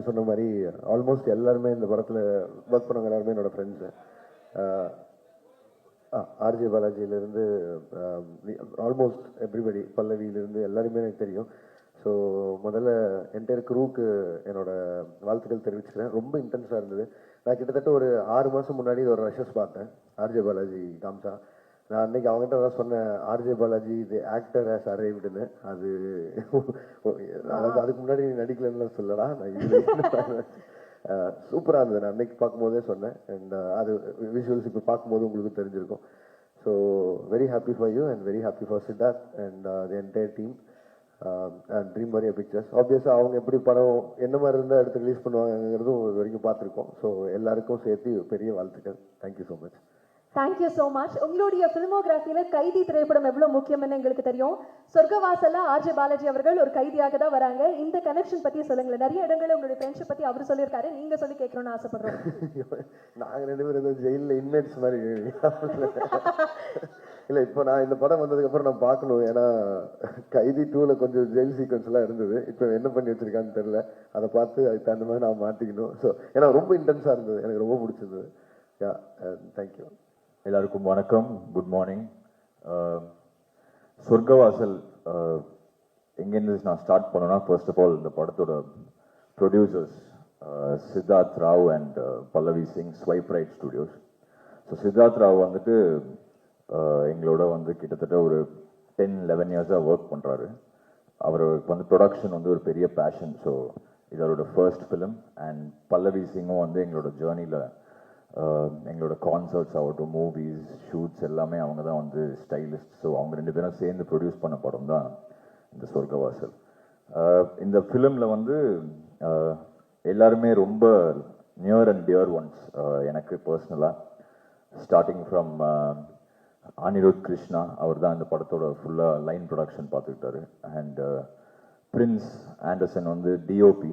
நீங்கள் சொன்ன மாதிரி ஆல்மோஸ்ட் எல்லாருமே இந்த படத்தில் ஒர்க் பண்ணவங்க எல்லாருமே என்னோடய ஃப்ரெண்ட்ஸு ஆர்ஜே பாலாஜியிலேருந்து ஆல்மோஸ்ட் எவ்ரிபடி பல்லவியிலேருந்து எல்லாருமே எனக்கு தெரியும். ஸோ முதல்ல என்டையர் குரூவுக்கு என்னோட வாழ்த்துக்கள் தெரிவிச்சுக்கிறேன். ரொம்ப இன்டென்ஸாக இருந்தது. நான் கிட்டத்தட்ட ஒரு ஆறு மாதம் முன்னாடி ஒரு ரஷஸ் பார்த்தேன். ஆர்ஜே பாலாஜி காம்சா. நான் அன்னைக்கு அவங்ககிட்ட தான் சொன்னேன் ஆர்ஜே பாலாஜி இது ஆக்டர் ஆஸ் அரைவ்டுன்னு அது அதாவது அதுக்கு முன்னாடி நீ நடிக்கலன்னு சொல்லடா நான் இது சூப்பராக இருந்தது. நான் அன்னைக்கு பார்க்கும்போதே சொன்னேன். அண்ட் அது விஷுவல்ஸ் இப்போ பார்க்கும்போது உங்களுக்கு தெரிஞ்சிருக்கும். So very happy for you and very happy for Siddharth and the entire team and dream warrior pictures ஆப்வியஸாக அவங்க எப்படி படம் என்ன மாதிரி இருந்தால் எடுத்து ரிலீஸ் பண்ணுவாங்கங்கிறதும் இது வரைக்கும் பார்த்துருக்கோம். ஸோ எல்லாருக்கும் சேர்த்து பெரிய வாழ்த்துக்கள். Thank you so much thank you so much உங்களுடைய ஃபிலிமோகிராஃபியில் கைதி திரைப்படம் எவ்வளோ முக்கியம்னு எங்களுக்கு தெரியும். சொர்க்கவாசல ஆர்ஜே பாலாஜி அவர்கள் ஒரு கைதியாக தான் வராங்க. இந்த கனெக்ஷன் பற்றி சொல்லுங்களேன். நிறைய இடங்களில் உங்களுடைய ஃப்ரெண்ட்ஷிப் பற்றி அவர் சொல்லியிருக்காரு. நீங்கள் சொல்லி கேட்கணும்னு ஆசைப்படுறோம். நாங்கள் ரெண்டு பேரும் ஏதோ ஜெயிலில் இன்மேட்ஸ் மாதிரி இல்லை இப்போ நான் இந்த படம் வந்ததுக்கப்புறம் நான் பார்க்கணும். ஏன்னா கைதி டூவில் கொஞ்சம் ஜெயில் சீக்வன்ஸ்லாம் இருந்தது. இப்போ என்ன பண்ணி வச்சிருக்கான்னு தெரில அதை பார்த்து அதுக்கு தகுந்த மாதிரி நான் மாட்டிக்கணும் ஸோ ஏன்னா ரொம்ப இன்டென்ஸாக இருந்தது. எனக்கு ரொம்ப பிடிச்சிருந்தது. யா தேங்க்யூ எல்லாருக்கும் வணக்கம். குட் மார்னிங் um, சொர்க்கவாசல் uh, எங்கேருந்து நான் ஸ்டார்ட் பண்ணேன்னா ஃபர்ஸ்ட் ஆஃப் ஆல் இந்த படத்தோட producers Siddharth Rao and Pallavi Singh swipe right studios so Siddharth Rao வந்துட்டு uh, எங்களோட வந்து கிட்டத்தட்ட ஒரு டென் லெவன் இயர்ஸாக ஒர்க் பண்ணுறாரு அவருக்கு வந்து ப்ரொடக்ஷன் வந்து ஒரு பெரிய பேஷன் ஸோ இது அவரோட ஃபர்ஸ்ட் ஃபிலிம் அண்ட் பல்லவி சிங்கும் வந்து எங்களோட ஜேர்னியில் எங்களோட கான்சர்ட்ஸ் ஆகட்டும் மூவிஸ் ஷூட்ஸ் எல்லாமே அவங்க தான் வந்து ஸ்டைலிஸ்ட் ஸோ அவங்க ரெண்டு பேரும் சேர்ந்து ப்ரொடியூஸ் பண்ண படம் தான் இந்த சொர்க்கவாசல். இந்த ஃபிலிமில் வந்து எல்லாருமே ரொம்ப நியர் அண்ட் டியர் ஒன்ஸ் எனக்கு பர்சனலாக ஸ்டார்டிங் ஃப்ரம் அனிருத் கிருஷ்ணா அவர் தான் இந்த படத்தோட ஃபுல்லாக லைன் ப்ரொடக்ஷன் பார்த்துக்கிட்டாரு. அண்ட் பிரின்ஸ் ஆண்டர்சன் வந்து டிஓபி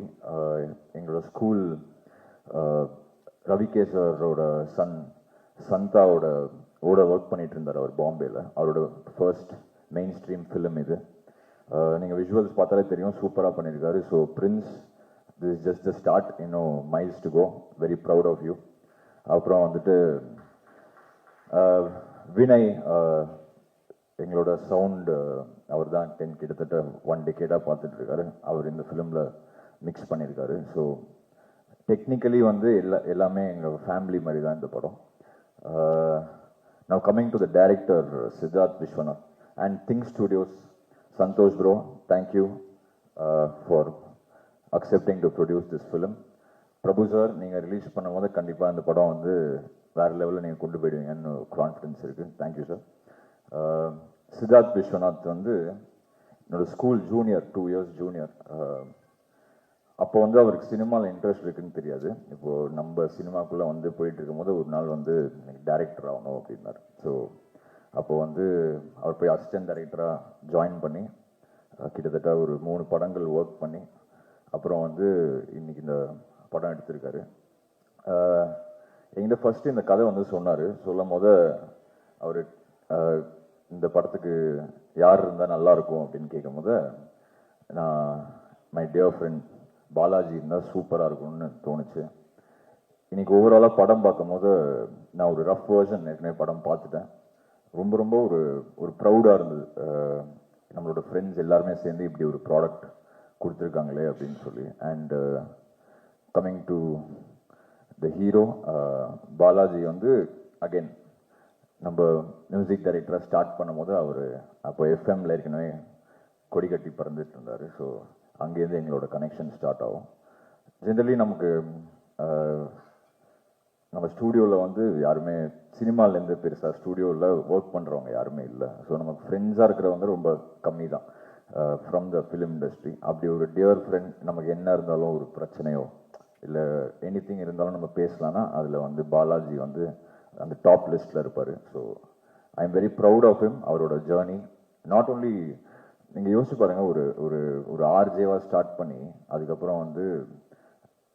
எங்களோட ஸ்கூல் ரவிகேசரோட சன் சந்தாவோட ஓட ஒர்க் பண்ணிட்டு இருந்தார் அவர் பாம்பேல. அவரோட ஃபர்ஸ்ட் மெயின் ஸ்ட்ரீம் ஃபிலிம் இது நீங்கள் விஷுவல்ஸ் பார்த்தாலே தெரியும் சூப்பராக பண்ணியிருக்காரு so Prince this just the start இன்னும் miles to go very proud of you அப்புறம் வந்துட்டு வினய் எங்களோட சவுண்டு அவர் தான் டென் கிட்டத்தட்ட ஒன் டிகேடாக பார்த்துட்ருக்காரு அவர் இந்த ஃபிலிமில் மிக்ஸ் பண்ணியிருக்காரு ஸோ டெக்னிக்கலி வந்து எல்லா எல்லாமே எங்கள் ஃபேமிலி மாதிரி தான் இந்த படம். Now coming to the director Siddharth Vishwanath and think studios Santhosh bro thank you for accepting to produce this film Prabhu sir நீங்கள் ரிலீஸ் பண்ணும்போது கண்டிப்பாக இந்த படம் வந்து வேறு லெவலில் நீங்கள் கொண்டு போயிடுவீங்கன்னு கான்ஃபிடன்ஸ் இருக்குது thank you sir Siddharth Vishwanath வந்து என்னோடய school junior two years junior அப்போ வந்து அவருக்கு சினிமாவில் இன்ட்ரெஸ்ட் இருக்குன்னு தெரியாது. இப்போது நம்ம சினிமாக்குள்ளே வந்து போயிட்டு இருக்கும்போது ஒரு நாள் வந்து எனக்கு டேரக்டர் ஆகணும் அப்படின்னாரு. ஸோ அப்போது வந்து அவர் போய் அசிஸ்டன்ட் டைரக்டராக ஜாயின் பண்ணி கிட்டத்தட்ட ஒரு மூணு படங்கள் ஒர்க் பண்ணி அப்புறம் வந்து இன்னைக்கு இந்த படம் எடுத்திருக்காரு. எங்கிட்ட ஃபஸ்ட்டு இந்த கதை வந்து சொன்னார். சொல்லும் போது அவர் இந்த படத்துக்கு யார் இருந்தால் நல்லாயிருக்கும் அப்படின்னு அப்படின்னு கேட்கும்போது நான் மை டியர் ஃப்ரெண்ட் பாலாஜி இருந்தால் சூப்பராக இருக்கும்னு தோணுச்சு. இன்றைக்கி ஓவராலாக படம் பார்க்கும்போது நான் ஒரு ரஃப் வேர்ஷன் ஏற்கனவே படம் பார்த்துட்டேன். ரொம்ப ரொம்ப ஒரு ஒரு ப்ரௌடாக இருந்தது. நம்மளோட ஃப்ரெண்ட்ஸ் எல்லாருமே சேர்ந்து இப்படி ஒரு ப்ராடக்ட் கொடுத்துருக்காங்களே அப்படின்னு சொல்லி. And coming to the hero Balaji வந்து அகைன் நம்ம மியூசிக் டைரக்டராக ஸ்டார்ட் பண்ணும்போது அவர் அப்போ எஃப்எம்ல ஏற்கனவே கொடி கட்டி பறந்துட்டு இருந்தார். ஸோ அங்கேருந்து எங்களோட கனெக்ஷன் ஸ்டார்ட் ஆகும். ஜென்ரலி நமக்கு நம்ம ஸ்டூடியோவில் வந்து யாருமே சினிமாலேருந்து பெருசாக ஸ்டூடியோவில் ஒர்க் பண்ணுறவங்க யாருமே இல்லை. ஸோ நமக்கு ஃப்ரெண்ட்ஸாக இருக்கிறவங்க ரொம்ப கம்மி தான் ஃப்ரம் த ஃபிலிம் இண்டஸ்ட்ரி அப்படி ஒரு டியர் ஃப்ரெண்ட் நமக்கு என்ன இருந்தாலும் ஒரு பிரச்சனையோ இல்லை எனிதிங் இருந்தாலும் நம்ம பேசலாம்னா அதில் வந்து பாலாஜி வந்து அந்த டாப் லிஸ்ட்டில் இருப்பார். So I am very proud of him அவரோட ஜேர்னி நாட் ஓன்லி நீங்கள் யோசிச்சு பாருங்கள் ஒரு ஒரு ஒரு ஆர்ஜேவாக ஸ்டார்ட் பண்ணி அதுக்கப்புறம் வந்து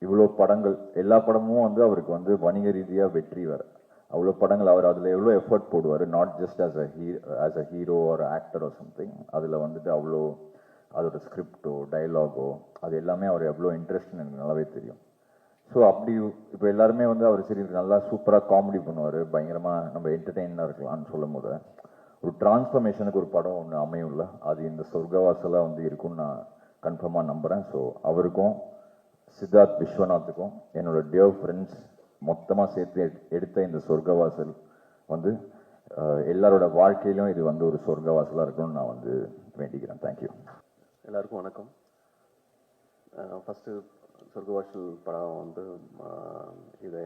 இவ்வளோ படங்கள் எல்லா படமும் வந்து அவருக்கு வந்து வணிக ரீதியாக வெற்றி வேறு அவ்வளோ படங்கள் அவர் அதில் எவ்வளோ எஃபர்ட் போடுவார் not just as a he as a hero ஒரு ஆக்டர் ஆர் சம்திங் அதில் வந்துட்டு அவ்வளோ அதோட ஸ்கிரிப்டோ டைலாகோ அது எல்லாமே அவர் எவ்வளோ இன்ட்ரெஸ்ட்னு எனக்கு நல்லாவே தெரியும். ஸோ அப்படி இப்போ எல்லாருமே வந்து அவர் சரி நல்லா சூப்பராக காமெடி பண்ணுவார் பயங்கரமாக நம்ம என்டர்டெயினாக இருக்கலாம்னு சொல்லும் போது ஒரு டிரான்ஸ்ஃபர்மேஷனுக்கு ஒரு படம் ஒன்று அமையும்ல அது இந்த சொர்க்கவாசலாக வந்து இருக்கும்னு நான் கன்ஃபார்மாக நம்புகிறேன் ஸோ அவருக்கும் சித்தார்த் விஸ்வநாத்துக்கும் என்னோட டியர் ஃப்ரெண்ட்ஸ் மொத்தமாக சேர்த்து எடு- எடுத்த இந்த சொர்க்கவாசல் வந்து எல்லாரோட வாழ்க்கையிலும் இது வந்து ஒரு சொர்க்கவாசலாக இருக்கணும்னு நான் வந்து வேண்டிக்கிறேன். தேங்க்யூ எல்லாருக்கும் வணக்கம். ஃபஸ்ட்டு சொர்க்கவாசல் படம் வந்து இதை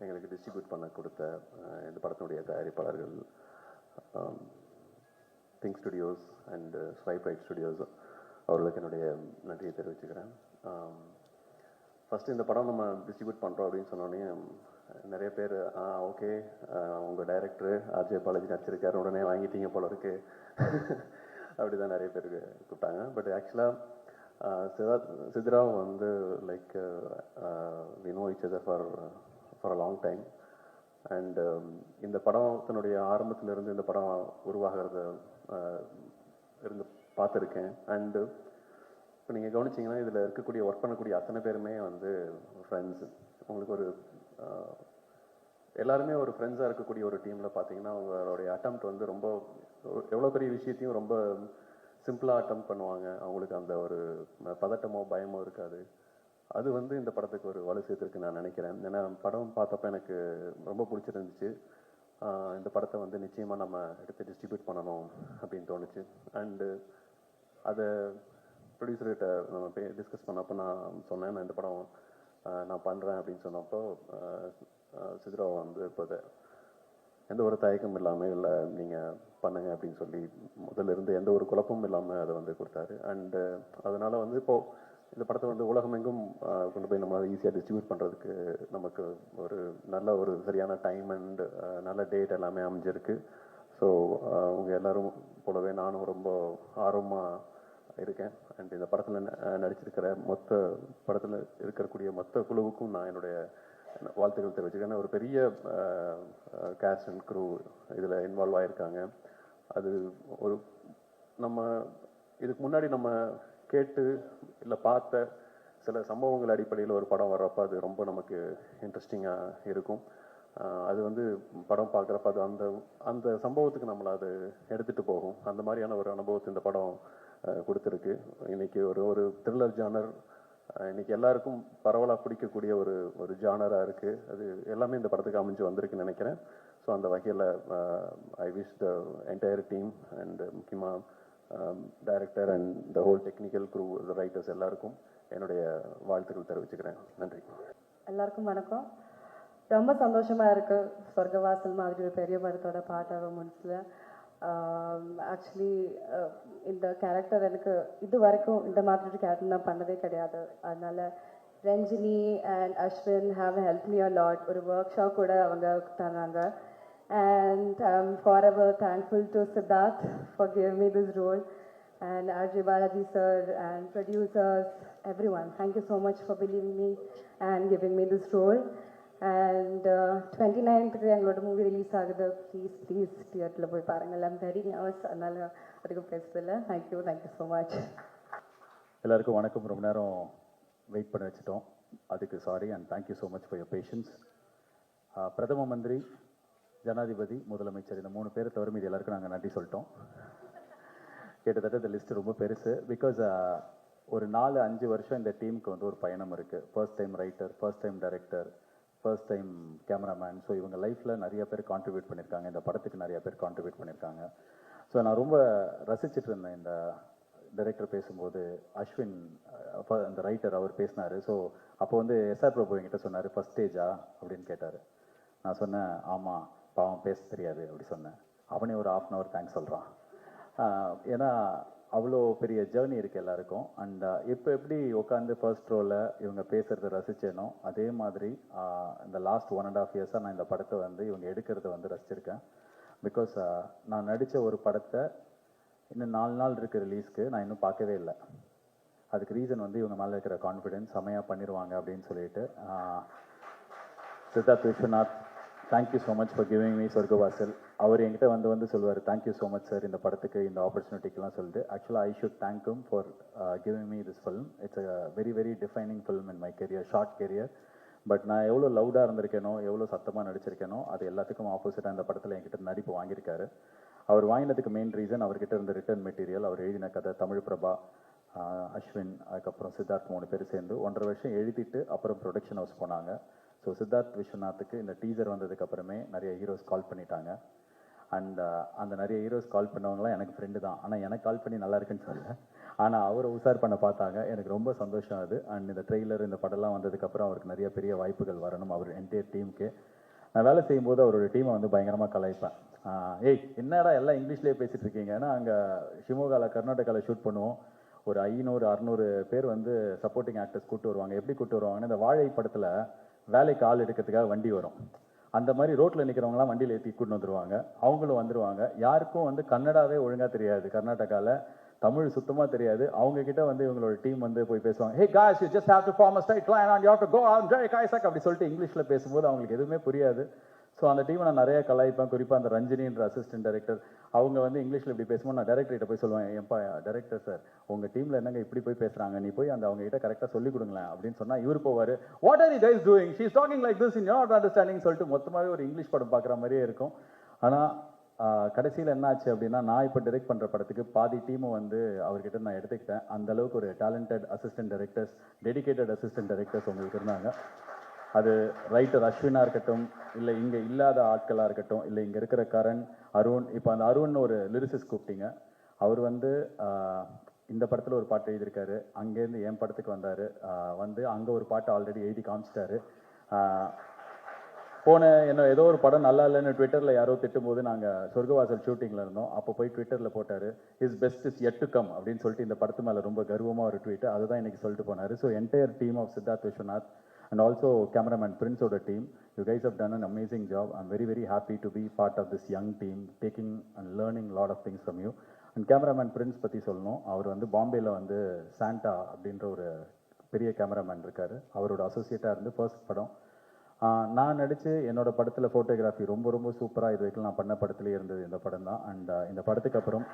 எங்களுக்கு டிஸ்ட்ரிபியூட் பண்ண கொடுத்த இந்த படத்தினுடைய தயாரிப்பாளர்கள் think studios and swipe right studios அவர்களுக்கு என்னுடைய நன்றியை தெரிவிச்சுக்கிறேன். Um, ஃபஸ்ட்டு இந்த படம் நம்ம டிஸ்ட்ரிபியூட் பண்ணுறோம் அப்படின்னு சொன்னோடனே நிறைய பேர் ஆ ஓகே உங்கள் டைரக்டர் ஆர்ஜே பாலாஜி நடிச்சிருக்காரு உடனே வாங்கிட்டீங்க போல இருக்கு. அப்படி தான் நிறைய பேர் கூப்பிட்டாங்க. பட் ஆக்சுவலாக சிதா சித்ரா வந்து like we know each other for for a long time and um, இந்த படத்தினுடைய ஆரம்பத்துல இருந்து இந்த படம் உருவாகிறத இருந்து பார்த்துருக்கேன். அண்டு இப்போ நீங்கள் கவனிச்சீங்கன்னா இதில் இருக்கக்கூடிய ஒர்க் பண்ணக்கூடிய அத்தனை பேருமே வந்து ஃப்ரெண்ட்ஸ் உங்களுக்கு ஒரு எல்லாருமே ஒரு ஃப்ரெண்ட்ஸாக இருக்கக்கூடிய ஒரு டீமில் பார்த்தீங்கன்னா அவங்களுடைய அட்டம்ப்ட் வந்து ரொம்ப எவ்வளோ பெரிய விஷயத்தையும் ரொம்ப சிம்பிளாக அட்டம் பண்ணுவாங்க. அவங்களுக்கு அந்த ஒரு பதட்டமோ பயமோ இருக்காது. அது வந்து இந்த படத்துக்கு ஒரு வலு சேர்த்துருக்கு நான் நினைக்கிறேன். ஏன்னா படம் பார்த்தப்ப எனக்கு ரொம்ப பிடிச்சிருந்துச்சு. இந்த படத்தை வந்து நிச்சயமாக நம்ம எடுத்து டிஸ்ட்ரிபியூட் பண்ணணும் அப்படின்னு தோணுச்சு. அண்டு அதை ப்ரொடியூசர்கிட்ட நம்ம பே டிஸ்கஸ் பண்ணப்போ நான் சொன்னேன் நான் இந்த படம் நான் பண்ணுறேன் அப்படின்னு சொன்னப்போ சித்ரா சித்ராவை வந்து இப்போ அதை எந்த ஒரு தயக்கம் இல்லாமல் இல்லை நீங்கள் பண்ணுங்க அப்படின்னு சொல்லி முதல்ல இருந்து எந்த ஒரு குழப்பமும் இல்லாமல் அதை வந்து கொடுத்தாரு. அண்டு அதனால் வந்து இப்போது இந்த படத்தை வந்து உலகமெங்கும் கொண்டு போய் நம்மளால் ஈஸியாக டிஸ்ட்ரிபியூட் பண்ணுறதுக்கு நமக்கு ஒரு நல்ல ஒரு சரியான டைம் அண்ட் நல்ல டேட் எல்லாமே அமைஞ்சிருக்கு. ஸோ உங்கள் எல்லாரும் போலவே நானும் ரொம்ப ஆர்வமாக இருக்கேன். அண்ட் இந்த படத்தில் நடிச்சிருக்கிற மொத்த படத்தில் இருக்கக்கூடிய மொத்த குழுவுக்கும் நான் என்னுடைய வாழ்த்துக்கள் தெரிவிச்சிருக்கேன் ஒரு பெரிய கேஸ்ட் அண்ட் க்ரூ இதில் இன்வால்வ் ஆகியிருக்காங்க அது ஒரு நம்ம இதுக்கு முன்னாடி நம்ம கேட்டு இல்லை பார்த்த சில சம்பவங்கள் அடிப்படையில் ஒரு படம் வர்றப்ப அது ரொம்ப நமக்கு இன்ட்ரெஸ்டிங்காக இருக்கும். அது வந்து படம் பார்க்குறப்ப அது அந்த அந்த சம்பவத்துக்கு நம்மளை அது எடுத்துகிட்டு போகும். அந்த மாதிரியான ஒரு அனுபவத்தை இந்த படம் கொடுத்துருக்கு. இன்றைக்கி ஒரு ஒரு த்ரில்லர் ஜானர் இன்னைக்கு எல்லாருக்கும் பரவலாக பிடிக்கக்கூடிய ஒரு ஒரு ஜானராக இருக்குது அது எல்லாமே இந்த படத்துக்கு அமைஞ்சு வந்திருக்குன்னு நினைக்கிறேன். ஸோ அந்த வகையில் I wish the entire team and முக்கியமாக director and the whole technical crew writers எல்லாருக்கும் என்னுடைய வாழ்த்துக்கள் தெரிவிச்சுக்கிறேன். நன்றி. எல்லாருக்கும் வணக்கம். ரொம்ப சந்தோஷமா இருக்கு. சொர்க்கவாசல் மாதிரி ஒரு பெரிய படத்தோட பாட்டாக முடிச்சில் ஆக்சுவலி um, uh, இந்த கேரக்டர் எனக்கு இது வரைக்கும் இந்த மாதிரி ஒரு கேரக்டர் நான் பண்ணதே கிடையாது. அதனால Ranjini and Ashwin have help me a lot ஒரு ஒர்க் ஷாப் கூட அவங்க தராங்க and I'm forever thankful to Siddharth for give me this role and RJ Balaji sir and producers, everyone. Thank you so much for believing me and giving me this role. And uh, 29th எங்களோட movie release ஆகுது. Please please தியேட்டரில் போய் பாருங்கள் I'm very nervous அதனால அதுக்கு பேசுறதில்ல thank you thank you so much எல்லாருக்கும் வணக்கம். ரொம்ப நேரம் வெயிட் பண்ண வச்சுட்டோம். அதுக்கு sorry and thank you so much for your patience பிரதம மந்திரி ஜனாதிபதி முதலமைச்சர் இந்த மூணு பேரை தவிர மீது எல்லாருக்கும் நாங்கள் நன்றி சொல்லிட்டோம். கிட்டத்தட்ட இந்த லிஸ்ட் ரொம்ப பெருசு. பிகாஸ் ஒரு நாலு அஞ்சு வருஷம் இந்த டீமுக்கு வந்து ஒரு பயணம் இருக்குது first time writer first time director first time cameraman so இவங்க லைஃப்பில் நிறைய பேர் கான்ட்ரிபியூட் பண்ணியிருக்காங்க இந்த படத்துக்கு நிறைய பேர் கான்ட்ரிபியூட் பண்ணியிருக்காங்க ஸோ நான் ரொம்ப ரசிச்சுட்டு இருந்தேன். இந்த டைரக்டர் பேசும்போது அஸ்வின் அந்த ரைட்டர் அவர் பேசினார். ஸோ அப்போ வந்து எஸ்ஆர் பிரபு என்கிட்ட சொன்னார் ஃபர்ஸ்ட் ஸ்டேஜா அப்படின்னு கேட்டார். நான் சொன்னேன் ஆமாம் பாவம் பேச தெரியாது அப்படி சொன்னேன். அவனே ஒரு ஆஃப் அன் ஹவர் தேங்க்ஸ் சொல்கிறான் ஏன்னா அவ்வளோ பெரிய ஜேர்னி இருக்குது எல்லாருக்கும். அண்ட் இப்போ எப்படி உட்காந்து ஃபர்ஸ்ட் ரோவில் இவங்க பேசுகிறத ரசித்தேனோ அதே மாதிரி இந்த லாஸ்ட் ஒன் அண்ட் ஆஃப் இயர்ஸாக நான் இந்த படத்தை வந்து இவங்க எடுக்கிறத வந்து ரசிச்சிருக்கேன். பிகாஸ் நான் நடித்த ஒரு படத்தை இன்னும் நாலு நாள் இருக்க ரிலீஸ்க்கு நான் இன்னும் பார்க்கவே இல்லை. அதுக்கு ரீசன் வந்து இவங்க மேலே இருக்கிற கான்ஃபிடென்ஸ் செமையாக பண்ணிடுவாங்க அப்படின்னு சொல்லிட்டு Siddharth Vishwanath thank you so much for giving me Sorgavaasal அவர் என்கிட்ட வந்து வந்து சொல்லுவார் தேங்க்யூ ஸோ மச் சார் இந்த படத்துக்கு இந்த ஆப்பர்ச்சுனிட்டிக்கெலாம் சொல்லிட்டு. ஆக்சுவலாக I should தேங்க்யூம் for giving me this film it's a very very defining film in my career short career but நான் எவ்வளோ லவுடாக இருந்திருக்கேனோ எவ்வளோ சத்தமாக நடிச்சிருக்கேனோ அது எல்லாத்துக்கும் ஆப்போசிட்டாக இந்த படத்தில் என்கிட்ட நடிப்பு வாங்கியிருக்காரு. அவர் வாங்கினதுக்கு மெயின் ரீசன் அவர்கிட்ட இருந்த ரிட்டர்ன் மெட்டீரியல் அவர் எழுதின கதை தமிழ் பிரபா அஸ்வின் அதுக்கப்புறம் சித்தார்த் மூணு பேர் சேர்ந்து ஒன்றரை வருஷம் எழுதிட்டு அப்புறம் ப்ரொடக்ஷன் ஹவுஸ் போனாங்க. ஸோ சித்தார்த் விஸ்வநாத்துக்கு இந்த டீசர் வந்ததுக்கு அப்புறமே நிறைய ஹீரோஸ் கால் பண்ணிட்டாங்க. அண்ட் uh, அந்த நிறைய ஹீரோஸ் கால் பண்ணவங்களாம் எனக்கு ஃப்ரெண்டு தான். ஆனால் எனக்கு கால் பண்ணி நல்லா இருக்குன்னு சொல்லல. ஆனால் அவரை உசார் பண்ண பார்த்தாங்க. எனக்கு ரொம்ப சந்தோஷம் அது. அண்ட் இந்த ட்ரெய்லர் இந்த படம்லாம் வந்ததுக்கப்புறம் அவருக்கு நிறைய பெரிய வாய்ப்புகள் வரணும் அவர் என்டையர் டீமுக்கு நான் வேலை செய்யும்போது அவரோட டீமை வந்து பயங்கரமாக கலாய்ப்பேன். ஏய் என்னடா எல்லாம் இங்கிலீஷ்லேயே பேசிகிட்டு இருக்கீங்க? ஏன்னா அங்கே ஷிமோகாவில் கர்நாடகாவில் ஷூட் பண்ணுவோம். ஒரு ஐநூறு அறநூறு பேர் வந்து சப்போர்ட்டிங் ஆக்டர்ஸ் கூட்டு வருவாங்க. எப்படி கூப்பிட்டு வருவாங்கன்னா இந்த வாழை படத்தில் வேலைக்கு ஆள் எடுக்கிறதுக்காக வண்டி வரும். அந்த மாதிரி ரோட்டில் நிற்கிறவங்களாம் வண்டியில் ஏற்றி கூட்டு வந்துடுவாங்க அவங்களும் வந்துருவாங்க. யாருக்கும் வந்து கன்னடாவே ஒழுங்காக தெரியாது. கர்நாடகாவில் தமிழ் சுத்தமாக தெரியாது. அவங்க கிட்ட வந்து இவங்களோட டீம் வந்து போய் பேசுவாங்க. Hey guys you just have to form a straight line on you have to go on Jai காய்ஸாக் அப்படி சொல்லிட்டு இங்கிலீஷில் பேசும்போது அவங்களுக்கு எதுவுமே புரியாது. ஸோ அந்த டீமை நான் நிறைய கலாய்ப்பேன். குறிப்பாக அந்த ரஞ்சினின்ற அசிஸ்டன்ட் டைரக்டர் அவங்க வந்து இங்கிலீஷில் இப்படி பேசும்போது நான் டேரக்டர்கிட்ட போய் சொல்லுவேன் ஏன்பா டேரக்டர் சார் உங்கள் டீமில் என்னங்க இப்படி போய் பேசுகிறாங்க நீ போய் அந்த அவங்க கிட்ட கரெக்டாக சொல்லி கொடுங்களேன் அப்படின்னு சொன்னால் இவர் போவார். What are you guys doing she talking like this in your understanding சொல்லிட்டு மொத்தமாகவே ஒரு இங்கிலீஷ் படம் பார்க்குற மாதிரியே இருக்கும். ஆனால் கடைசியில் என்ன ஆச்சு அப்படின்னா நான் இப்போ டிரெக்ட் பண்ணுற படத்துக்கு பாதி டீமை வந்து அவர்கிட்ட நான் எடுத்துக்கிட்டேன். அந்த அளவுக்கு ஒரு talented assistant directors dedicated assistant directors உங்களுக்கு இருந்தாங்க. அது ரைட்டர் அஸ்வினாக இருக்கட்டும் இல்லை இங்கே இல்லாத ஆட்களாக இருக்கட்டும் இல்லை இங்கே இருக்கிற கரண் அருண் இப்போ அந்த அருண் ஒரு லிரிசிஸ் கூப்பிட்டீங்க. அவர் வந்து இந்த படத்தில் ஒரு பாட்டு எழுதியிருக்காரு. அங்கேருந்து என் படத்துக்கு வந்தார். வந்து அங்கே ஒரு பாட்டு ஆல்ரெடி எழுதி காமிச்சிட்டாரு. போன என்ன ஏதோ ஒரு படம் நல்லா இல்லைன்னு ட்விட்டரில் யாரோ திட்டும்போது நாங்கள் சொர்க்கவாசல் ஷூட்டிங்கில் இருந்தோம். அப்போ போய் ட்விட்டரில் போட்டார் is best is yet to come அப்படின்னு சொல்லிட்டு இந்த படத்து மேலே ரொம்ப கர்வமாக ஒரு ட்வீட்டு அதுதான் இன்றைக்கி சொல்லிட்டு போனார். So entire team of Siddharth Vishwanath and also cameraman பிரின்ஸோட team you guys have done an amazing job I'm very very happy to be part of this young team taking and learning lot of things from you and cameraman Prince பற்றி சொல்லணும். அவர் வந்து பாம்பேயில் வந்து Santa அப்படின்ற ஒரு பெரிய cameraman இருக்கார். அவரோட அசோசியேட்டாக இருந்து ஃபர்ஸ்ட் படம். நான் நடித்து என்னோட படத்தில் ஃபோட்டோகிராஃபி ரொம்ப ரொம்ப சூப்பராக இது வரைக்கும் நான் பண்ண படத்துலேயே இருந்தது இந்த படம் தான். அண்ட் இந்த படத்துக்கு அப்புறம்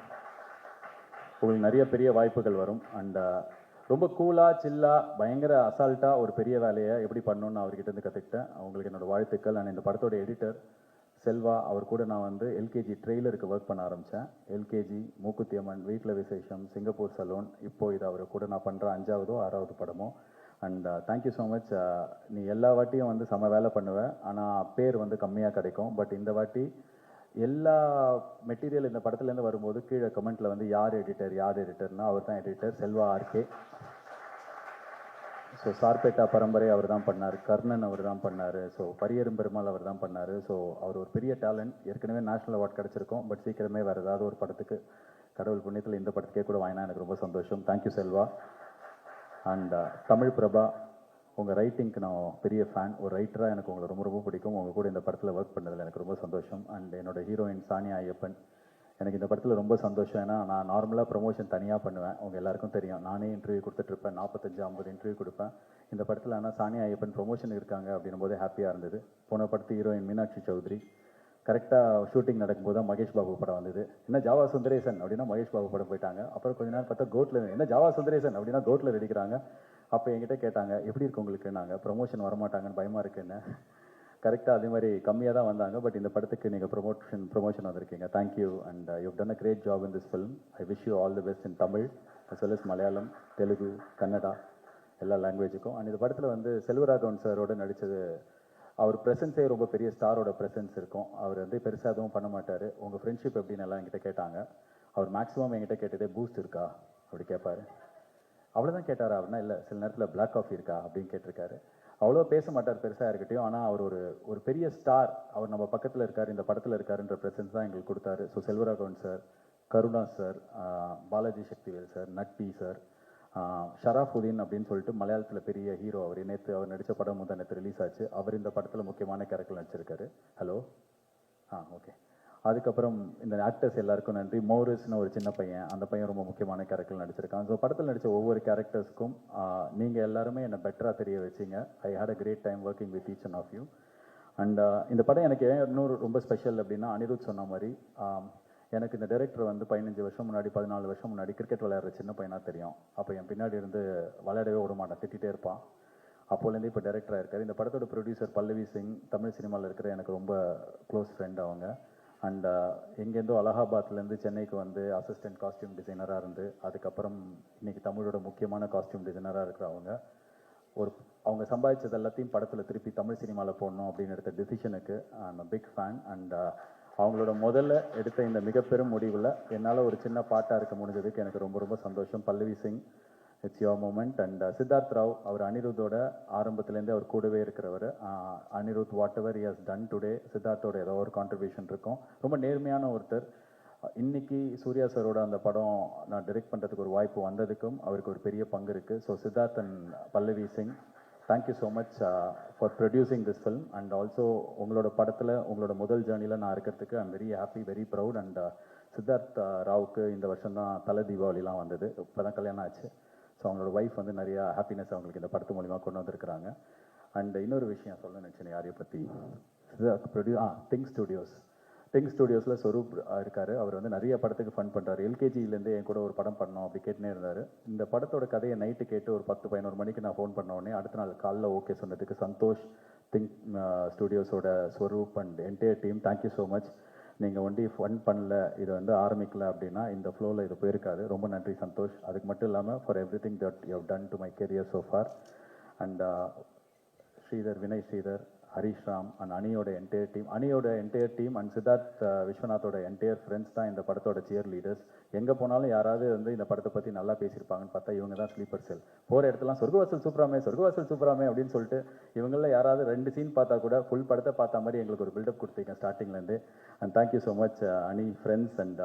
உங்களுக்கு நிறைய பெரிய வாய்ப்புகள் வரும். அண்ட் ரொம்ப கூலாக சில்லாக பயங்கர அசால்ட்டாக ஒரு பெரிய வேலையை எப்படி பண்ணணும்னு அவர்கிட்ட இருந்து கற்றுக்கிட்டேன் அவங்களுக்கு என்னோட வாழ்த்துக்கள். நான் இந்த படத்தோட எடிட்டர் செல்வா அவர் கூட நான் வந்து எல்கேஜி ட்ரெய்லருக்கு ஒர்க் பண்ண ஆரம்பித்தேன் எல்கேஜி மூக்குத்தி அம்மன் வீட்டில் விசேஷம் சிங்கப்பூர் சலூன் இப்போ இது அவர் கூட நான் பண்ணுற அஞ்சாவதோ ஆறாவது படமோ. அண்ட் தேங்க்யூ ஸோ மச் நீ எல்லா வாட்டியும் வந்து செம வேலை பண்ணுவேன் ஆனால் பேர் வந்து கம்மியாக கிடைக்கும். பட் இந்த வாட்டி எல்லா மெட்டீரியல் இந்த படத்துலேருந்து வரும்போது கீழே கமெண்ட்டில் வந்து யார் எடிட்டர் யார் எடிட்டர்னா அவர் தான் editor Selva RK so Sarpatta Parambarai அவர் தான் பண்ணார் கர்ணன் அவர் தான் பண்ணார் ஸோ பரியரும் பெருமாள் அவர் தான் பண்ணார். ஸோ அவர் ஒரு பெரிய டேலண்ட் ஏற்கனவே நேஷனல் அவார்ட் கிடச்சிருக்கும் பட் சீக்கிரமே வேறு ஏதாவது ஒரு படத்துக்கு கடவுள் புண்ணியத்தில் இந்த படத்துக்கே கூட வாங்கினா எனக்கு ரொம்ப சந்தோஷம். Thank you Selva. And uh, Tamil Prabha உங்கள் ரைட்டிங்க்கு நான் பெரிய ஃபேன் ஒரு ரைட்டராக எனக்கு உங்களை ரொம்ப ரொம்ப பிடிக்கும். உங்கள் கூட இந்த படத்தில் ஒர்க் பண்ணதில் எனக்கு ரொம்ப சந்தோஷம். அண்ட் என்னோட ஹீரோயின் சானியா ஐயப்பன் எனக்கு இந்த படத்தில் ரொம்ப சந்தோஷம். ஏன்னா நான் நார்மலாக ப்ரொமோஷன் தனியாக பண்ணுவேன். உங்கள் எல்லாருக்கும் தெரியும். நானே இன்டர்வியூ கொடுத்துட்ருப்பேன் நாற்பத்தஞ்சு ஐம்பது இன்டர்வியூ கொடுப்பேன். இந்த படத்தில் ஆனால் சானியா ஐயப்பன் ப்ரொமோஷன் இருக்காங்க அப்படின்னும் போது ஹாப்பியாக இருந்தது. போன படத்து ஹீரோயின் மீனாட்சி சௌத்ரி. கரெக்டாக ஷூட்டிங் நடக்கும்போது தான் மகேஷ் பாபு படம் வந்தது. என்ன ஜாவா சுந்தரேசன் அப்படின்னா மகேஷ் பாபு படம் போயிட்டாங்க. அப்புறம் கொஞ்ச நேரம் பார்த்தா கோட்டில் என்ன ஜாவா சுந்தரேசன் அப்படின்னா கோட்டில் நடிக்கிறாங்க அப்போ என்கிட்ட கேட்டாங்க எப்படி இருக்கு உங்களுக்கு? நாங்கள் ப்ரொமோஷன் வரமாட்டாங்கன்னு பயமாக இருக்குன்னு. கரெக்டாக அதே மாதிரி கம்மியாக தான் வந்தாங்க பட் இந்த படத்துக்கு நீங்கள் ப்ரொமோஷன் ப்ரொமோஷன் வந்திருக்கீங்க. Thank you and you done a great job in this film I wish you all the best in Tamil as well as Malayalam Telugu Kannada எல்லா லாங்குவேஜுக்கும் அண்ட் இந்த படத்தில் வந்து செல்வராகவன் சாரோட நடித்தது அவர் ப்ரெசன்ஸே ரொம்ப பெரிய ஸ்டாரோட ப்ரெசன்ஸ் இருக்கும். அவர் வந்து பெருசாக எதுவும் பண்ண மாட்டார். உங்கள் ஃப்ரெண்ட்ஷிப் எப்படின்னு எல்லாம் என்கிட்ட கேட்டாங்க. அவர் மேக்ஸிமம் என்கிட்ட கேட்டதே பூஸ்ட் இருக்கா? அப்படி கேட்பாரு அவ்வளோதான் கேட்டாரா அப்படின்னா இல்லை சில நேரத்தில் பிளாக் காஃபி இருக்கா? அப்படின்னு கேட்டிருக்காரு. அவ்வளோ பேச மாட்டார் பெருசாக இருக்கட்டும் ஆனால் அவர் ஒரு ஒரு பெரிய ஸ்டார் அவர் நம்ம பக்கத்தில் இருக்கார் இந்த படத்தில் இருக்காருன்ற பிரசன்ஸ் தான் எங்களுக்கு கொடுத்தாரு. So Selvaraghavan sir Karuna sir Balaji Sakthivel sir Natty sir Sharafudheen அப்படின்னு சொல்லிட்டு மலையாளத்தில் பெரிய ஹீரோ அவர். நேற்று அவர் நடித்த படம் முதல் நேற்று ரிலீஸ் ஆச்சு. அவர் இந்த படத்தில் முக்கியமான கேரக்டர் நடிச்சிருக்காரு. ஹலோ ஆ ஓகே அதுக்கப்புறம் இந்த ஆக்டர்ஸ் எல்லாருக்கும் நன்றி. மோரிஸ்னு ஒரு சின்ன பையன் அந்த பையன் ரொம்ப முக்கியமான கேரக்டர் நடிச்சிருக்கான். ஸோ படத்தில் நடித்த ஒவ்வொரு கேரக்டர்ஸ்க்கும் நீங்கள் எல்லாருமே என்னை பெட்டராக தெரிய வச்சிங்க. I had a great time working with each and of you and இந்த படம் எனக்கு ஏன் இன்னொரு ரொம்ப ஸ்பெஷல் அப்படின்னா அனிருத் சொன்ன மாதிரி எனக்கு இந்த டைரக்டர் வந்து பதினஞ்சு வருஷம் முன்னாடி பதினாலு வருஷம் முன்னாடி கிரிக்கெட் விளையாடுற சின்ன பையனாக தெரியும். அப்போ என் பின்னாடி இருந்து விளையாடவே விட மாட்டான் திட்டிகிட்டே இருப்பான். அப்போலேருந்து இப்போ டைரக்டராக இருக்கார். இந்த படத்தோட ப்ரொடியூசர் பல்லவி சிங் தமிழ் சினிமாவில் இருக்கிற எனக்கு ரொம்ப க்ளோஸ் ஃப்ரெண்ட் அவங்க. அண்ட் uh, எங்கேருந்தோ அலகாபாத்லேருந்து சென்னைக்கு வந்து அசிஸ்டன்ட் காஸ்டியூம் டிசைனராக இருந்து அதுக்கப்புறம் இன்னைக்கு தமிழோட முக்கியமான காஸ்டியூம் டிசைனராக இருக்கிறவங்க ஒரு அவங்க சம்பாதிச்சது எல்லாத்தையும் படத்தில் திருப்பி தமிழ் சினிமாவில் போடணும் அப்படின்னு எடுத்த டிசிஷனுக்கு ஐம் பிக் ஃபேன் அண்ட் அவங்களோட முதல்ல எடுத்த இந்த மிகப்பெரும் முடிவில் என்னால் ஒரு சின்ன பாட்டாக இருக்க முடிஞ்சதுக்கு எனக்கு ரொம்ப ரொம்ப சந்தோஷம். Pallavi Singh it's your moment and Siddharth Rao அவர் அனிருத்தோட ஆரம்பத்துலேருந்தே அவர் கூடவே இருக்கிறவர். Anirudh whatever has done today சித்தார்த்தோட ஏதோ ஒரு கான்ட்ரிபியூஷன் இருக்கும். ரொம்ப நேர்மையான ஒருத்தர். இன்னைக்கு சூர்யா சாரோட அந்த படம் நான் டிரெக்ட் பண்ணுறதுக்கு ஒரு வாய்ப்பு வந்ததுக்கும் அவருக்கு ஒரு பெரிய பங்கு இருக்குது so Siddharth and Pallavi Singh thank you so much for producing this film and also உங்களோட படத்தில் உங்களோட முதல் ஜேர்னியில் நான் இருக்கிறதுக்கு I'm very happy very proud and Siddharth ராவுக்கு இந்த வருஷம் தான் தலை தீபாவளிலாம் வந்தது. இப்போ தான் கல்யாணம் ஆச்சு. ஸோ அவங்களோட ஒய்ஃப் வந்து நிறையா ஹாப்பினஸ் அவங்களுக்கு இந்த படத்து மூலிமா கொண்டு வந்திருக்கிறாங்க. அண்ட் இன்னொரு விஷயம் சொல்ல நினச்சேன் யாரையை பற்றி ப்ரொடியூ ஆ திங் ஸ்டுடியோஸ் திங் ஸ்டுடியோஸில் ஸ்வரூப் இருக்கார். அவர் வந்து நிறைய படத்துக்கு ஃபன் பண்ணுறாரு எல்கேஜிலேருந்து என் கூட ஒரு படம் பண்ணோம் அப்படி கேட்டுனே இருந்தார். இந்த படத்தோட கதையை நைட்டு கேட்டு ஒரு பத்து பதினோரு மணிக்கு நான் ஃபோன் பண்ண உடனே அடுத்த நாள் காலைல ஓகே சொன்னதுக்கு Santhosh think ஸ்டுடியோஸோட Swaroop and entire team thank you so much நீங்கள் வண்டி ஃபன் பண்ணல இது வந்து ஆரம்பிக்கல அப்படின்னா இந்த ஃப்ளோவில் இது போயிருக்காது. ரொம்ப நன்றி சந்தோஷ். அதுக்கு மட்டும் இல்லாமல் for everything that you done to my career so far and Sridhar Vinay Sridhar Harishram and அணியோட என்டையர் டீம் அணியோட என்டையர் டீம் அண்ட் சித்தார்த் விஸ்வநாத்தோட என்டையர் ஃப்ரெண்ட்ஸ் தான் இந்த படத்தோட சியர் லீடர்ஸ் எங்கே போனாலும் யாராவது வந்து இந்த படத்தை பற்றி நல்லா பேசியிருப்பாங்கன்னு பார்த்தா இவங்க தான் ஸ்லீப்பர் செல் போகிற இடத்துலாம் சொர்க்கவாசல் சூப்பராமே சொர்க்கவாசல் சூப்பராமே அப்படின்னு சொல்லிட்டு இவங்கள யாராவது ரெண்டு சீன் பார்த்தா கூட ஃபுல் படத்தை பார்த்த மாதிரி எங்களுக்கு ஒரு பில்டப் கொடுத்தீங்க ஸ்டார்டிங்லேருந்து and thank you so much Ani friends and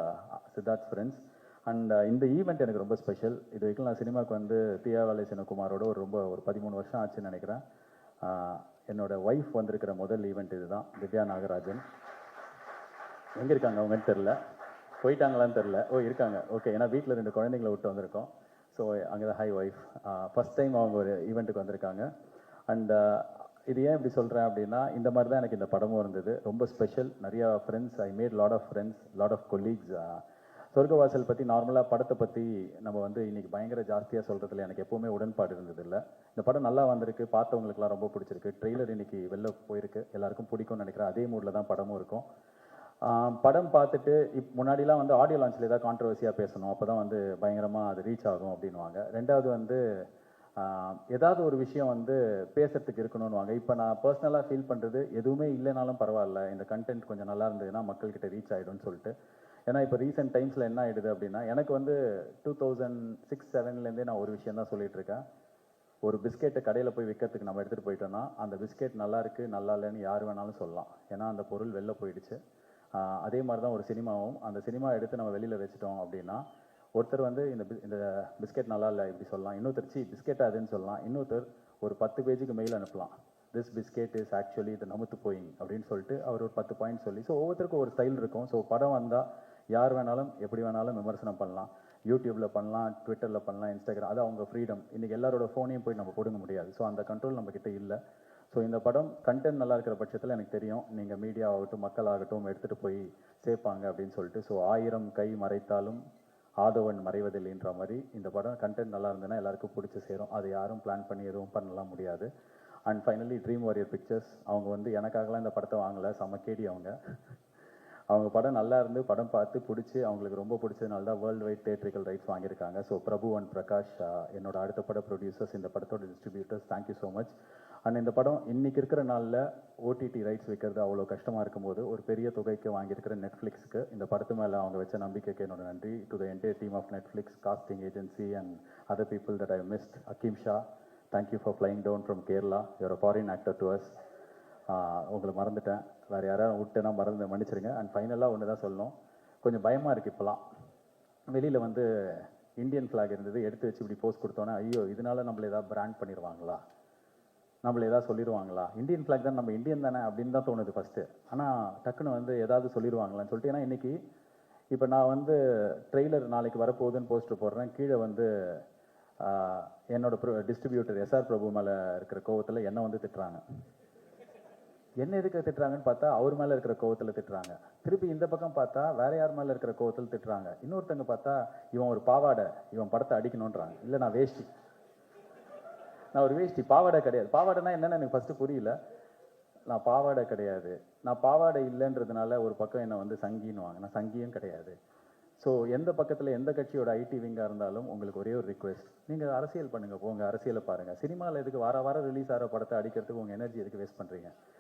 Siddharth friends and இந்த ஈவெண்ட் எனக்கு ரொம்ப ஸ்பெஷல் இது வரைக்கும் நான் சினிமாவுக்கு வந்து தியாவாலை சினகுமாரோட ஒரு ரொம்ப ஒரு பதிமூணு வருஷம் ஆச்சுன்னு நினைக்கிறேன். Uh, என்னோடய என்னோட ஒய்ஃப் வந்திருக்கிற முதல் ஈவெண்ட் இது தான் திவ்யா நாகராஜன். எங்கே இருக்காங்க அவங்கன்னு தெரில போயிட்டாங்களான்னு தெரில ஓ இருக்காங்க. ஓகே ஏன்னா வீட்டில் ரெண்டு குழந்தைங்கள விட்டு வந்திருக்கோம். ஸோ அங்கே தான் ஹை ஒய்ஃப் ஃபஸ்ட் டைம் அவங்க ஒரு ஈவெண்ட்டுக்கு வந்திருக்காங்க. அண்ட் இது ஏன் இப்படி சொல்கிறேன் அப்படின்னா இந்த மாதிரி தான் எனக்கு இந்த படமும் இருந்தது. ரொம்ப ஸ்பெஷல் நிறையா friends I made lot of friends lot of colleagues Sorgavaasal பற்றி நார்மலாக படத்தை பற்றி நம்ம வந்து இன்னைக்கு பயங்கர ஜாஸ்தியாக சொல்கிறதுல எனக்கு எப்போவுமே உடன்பாடு இருந்ததில்ல இந்த படம் நல்லா வந்திருக்கு பார்த்தவங்களுக்குலாம் ரொம்ப பிடிச்சிருக்கு. ட்ரெய்லர் இன்னைக்கு வெளில போயிருக்கு எல்லாருக்கும் பிடிக்கும்னு நினைக்கிறேன். அதே மூடில் தான் படமும் இருக்கும். படம் பார்த்துட்டு இப் முன்னாடிலாம் வந்து ஆடியோ லான்ச்சில் ஏதாவது கான்ட்ரவர்சியாக பேசணும் அப்போ தான் வந்து பயங்கரமாக அது ரீச் ஆகும் அப்படின்வாங்க ரெண்டாவது வந்து ஏதாவது ஒரு விஷயம் வந்து பேசுறதுக்கு இருக்கணும்னுவாங்க. இப்போ நான் பர்சனலாக ஃபீல் பண்ணுறது எதுவுமே இல்லைனாலும் பரவாயில்ல. இந்த கண்டென்ட் கொஞ்சம் நல்லா இருந்ததுன்னா மக்கள்கிட்ட ரீச் ஆகிடும்னு சொல்லிட்டு. ஏன்னா இப்போ ரீசெண்ட் டைம்ஸில் என்ன ஆகிடுது அப்படின்னா எனக்கு வந்து டூ தௌசண்ட் சிக்ஸ் செவன்லேருந்தே நான் ஒரு விஷயம் தான் இருக்கேன் ஒரு பிஸ்கெட்டை கடையில் போய் விற்கிறதுக்கு நம்ம எடுத்துகிட்டு போயிட்டோம்னா அந்த பிஸ்கெட் நல்லா இருக்குது நல்லா இல்லைன்னு யார் வேணாலும் சொல்லலாம். ஏன்னா அந்த பொருள் வெளில போயிடுச்சு. அதே மாதிரி தான் ஒரு சினிமாவும். அந்த சினிமா எடுத்து நம்ம வெளியில் வச்சுட்டோம் அப்படின்னா ஒருத்தர் வந்து இந்த இந்த பிஸ்கெட் நல்லா இல்லை இப்படி சொல்லலாம். இன்னொருத்தர் சி பிஸ்கெட் அதுன்னு சொல்லலாம். இன்னொருத்தர் ஒரு பத்து பேஜுக்கு மெயில் அனுப்பலாம். திஸ் பிஸ்கெட் இஸ் ஆக்சுவலி இது நமுத்து போயிங் அப்படின்னு சொல்லிட்டு அவர் ஒரு பத்து பாயிண்ட் சொல்லி ஸோ ஒவ்வொருத்தருக்கும் ஒரு ஸ்டைல் இருக்கும். ஸோ படம் வந்தால் யார் வேணாலும் எப்படி வேணாலும் விமர்சனம் பண்ணலாம். யூடியூப்பில் பண்ணலாம் ட்விட்டரில் பண்ணலாம் இன்ஸ்டாகிராம் அது அவங்க ஃப்ரீடம் இன்றைக்கி எல்லாரோட ஃபோனையும் போய் நம்ம கொடுங்க முடியாது. ஸோ அந்த கண்ட்ரோல் நம்மக்கிட்ட இல்லை. ஸோ இந்த படம் கண்டென்ட் நல்லா இருக்கிற பட்சத்தில் எனக்கு தெரியும் நீங்கள் மீடியா ஆகட்டும் மக்கள் ஆகட்டும் எடுத்துகிட்டு போய் சேர்ப்பாங்க அப்படின்னு சொல்லிட்டு. ஸோ ஆயிரம் கை மறைத்தாலும் ஆதவன் மறைவதில்லைன்ற மாதிரி இந்த படம் கண்டென்ட் நல்லா இருந்ததுன்னா எல்லாருக்கும் பிடிச்சி சேரும். அது யாரும் பிளான் பண்ணி எதுவும் பண்ணலாம் முடியாது. And finally dream warrior pictures அவங்க வந்து எனக்காகலாம் இந்த படத்தை வாங்கலை. செம்ம கேடி அவங்க. அவங்க படம் நல்லா இருந்து படம் பார்த்து பிடிச்சி அவங்களுக்கு ரொம்ப பிடிச்சதுனால தான் வேர்ல்டு வைட் தேட்ரிக்கல் ரைட்ஸ் வாங்கியிருக்காங்க. ஸோ பிரபு அண்ட் பிரகாஷ் என்னோட அடுத்த பட ப்ரொடியூசர்ஸ் இந்த படத்தோட distributors thank you so much and இந்த படம் இன்னைக்கு இருக்கிற நாளில் ஓடிடி ரைட்ஸ் வைக்கிறது அவ்வளோ கஷ்டமாக இருக்கும்போது ஒரு பெரிய தொகைக்கு வாங்கியிருக்கிற நெட்ஃப்ளிக்ஸ்க்கு இந்த படத்து மேலே அவங்க வச்ச நம்பிக்கைக்கு என்னோட நன்றி. To the entire team of Netflix casting agency and other people that I missed Hakeem Shah thank you for flying down from Kerala your a foreign actor to us உங்களை மறந்துட்டேன். வேறு யாராவது விட்டுனா மறந்து மன்னிச்சிருங்க. அண்ட் ஃபைனலாக ஒன்று தான் சொல்லணும். கொஞ்சம் பயமாக இருக்குது இப்போலாம் வெளியில் வந்து இந்தியன் ஃப்ளாக் இருந்தது எடுத்து வச்சு இப்படி போஸ்ட் கொடுத்தோன்னே ஐயோ இதனால நம்மள ஏதாவது பிராண்ட் பண்ணிடுவாங்களா? நம்மள ஏதாவது சொல்லிடுவாங்களா? இந்தியன் ஃப்ளாக் தான் நம்ம இந்தியன் தானே அப்படின்னு தான் தோணுது ஃபஸ்ட்டு ஆனால் டக்குன்னு வந்து ஏதாவது சொல்லிடுவாங்களான்னு சொல்லிட்டு ஏன்னா இன்றைக்கி இப்போ நான் வந்து ட்ரெய்லர் நாளைக்கு வரப்போகுதுன்னு போஸ்டர் போடுறேன். கீழே வந்து என்னோடய ப்ரோ டிஸ்ட்ரிபியூட்டர் எஸ்ஆர் பிரபு மேலே இருக்கிற கோவத்தில் என்னை வந்து திட்டுறாங்க. என்ன எதுக்கு திட்டுறாங்கன்னு பார்த்தா அவர் மேலே இருக்கிற கோவத்தில் திட்டுறாங்க. திருப்பி இந்த பக்கம் பார்த்தா வேற யார் மேலே இருக்கிற கோவத்தில் திட்டுறாங்க. இன்னொருத்தங்க பார்த்தா இவன் ஒரு பாவாடை இவன் படத்தை அடிக்கணுன்றாங்க இல்லை நான் வேஷ்டி. நான் ஒரு வேஷ்டி பாவாடை கிடையாது. பாவாடைனா என்னன்னு எனக்கு ஃபஸ்ட்டு புரியல. நான் பாவாடை கிடையாது. நான் பாவாடை இல்லைன்றதுனால ஒரு பக்கம் என்னை வந்து சங்கின்னுவாங்க. நான் சங்கியும் கிடையாது. ஸோ எந்த பக்கத்தில் எந்த கட்சியோட ஐடி விங்காக இருந்தாலும் உங்களுக்கு ஒரே ஒரு ரிக்வெஸ்ட் நீங்கள் அரசியல் பண்ணுங்கள் போங்க அரசியலை பாருங்கள் சினிமாவில் எதுக்கு வார வாரம் ரிலீஸ் ஆகிற படத்தை அடிக்கிறதுக்கு உங்கள் எனர்ஜி எதுக்கு வேஸ்ட் பண்ணுறீங்க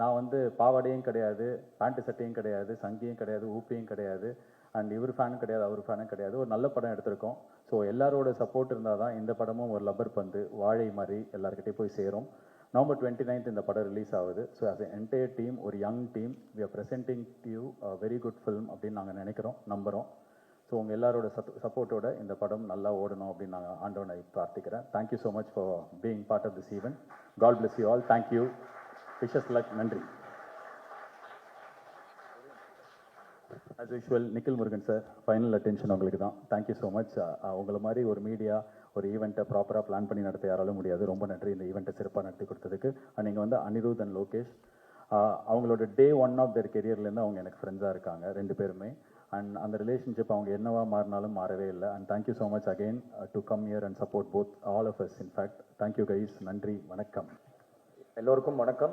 நான் வந்து பாவாடையும் கிடையாது பேண்ட் சட்டையும் கிடையாது சங்கியும் கிடையாது ஊப்பியும் கிடையாது அண்ட் இவர் ஃபேனும் கிடையாது அவர் ஃபேனும் கிடையாது. ஒரு நல்ல படம் எடுத்திருக்கோம். ஸோ எல்லாரோட சப்போர்ட் இருந்தால் தான் இந்த படமும் ஒரு லப்பர் பந்து வாழை மாதிரி எல்லாருக்கிட்டையும் போய் சேரும். நவம்பர் டுவெண்ட்டி நைன்த் இந்த படம் ரிலீஸ் ஆகுது. So us an entire team ஒரு young team we are presenting you you very good film அப்படின்னு நாங்கள் நினைக்கிறோம் நம்புகிறோம் ஸோ உங்கள் எல்லாரோட சப் சப்போர்ட்டோட இந்த படம் நல்லா ஓடணும் அப்படின்னு நாங்கள் ஆண்டவனை பிரார்த்திக்கிறேன். Thank you so much for being part of this event God bless you all thank you wishes luck நன்றி. As usual Nikhil Murugan sir final attention உங்களுக்கு தான். தேங்க்யூ ஸோ மச் உங்களை மாதிரி ஒரு மீடியா ஒரு ஈவெண்ட்டை ப்ராப்பராக பிளான் பண்ணி நடத்த யாராலும் முடியாது. ரொம்ப நன்றி இந்த ஈவெண்ட்டை சிறப்பாக நடத்தி கொடுத்ததுக்கு. Uh, அண்ட் நீங்கள் வந்து அனிருத் அண்ட் லோகேஷ் uh, அவங்களோட டே ஒன் ஆஃப் தேர் கெரியர்லேருந்து அவங்க எனக்கு ஃப்ரெண்ட்ஸாக இருக்காங்க ரெண்டு பேருமே. அண்ட் அந்த ரிலேஷன்ஷிப் அவங்க என்னவா மாறினாலும் மாறவே இல்லை. And thank you so much again to come here and support both all of us in fact thank you guys நன்றி. வணக்கம். எல்லோருக்கும் வணக்கம்.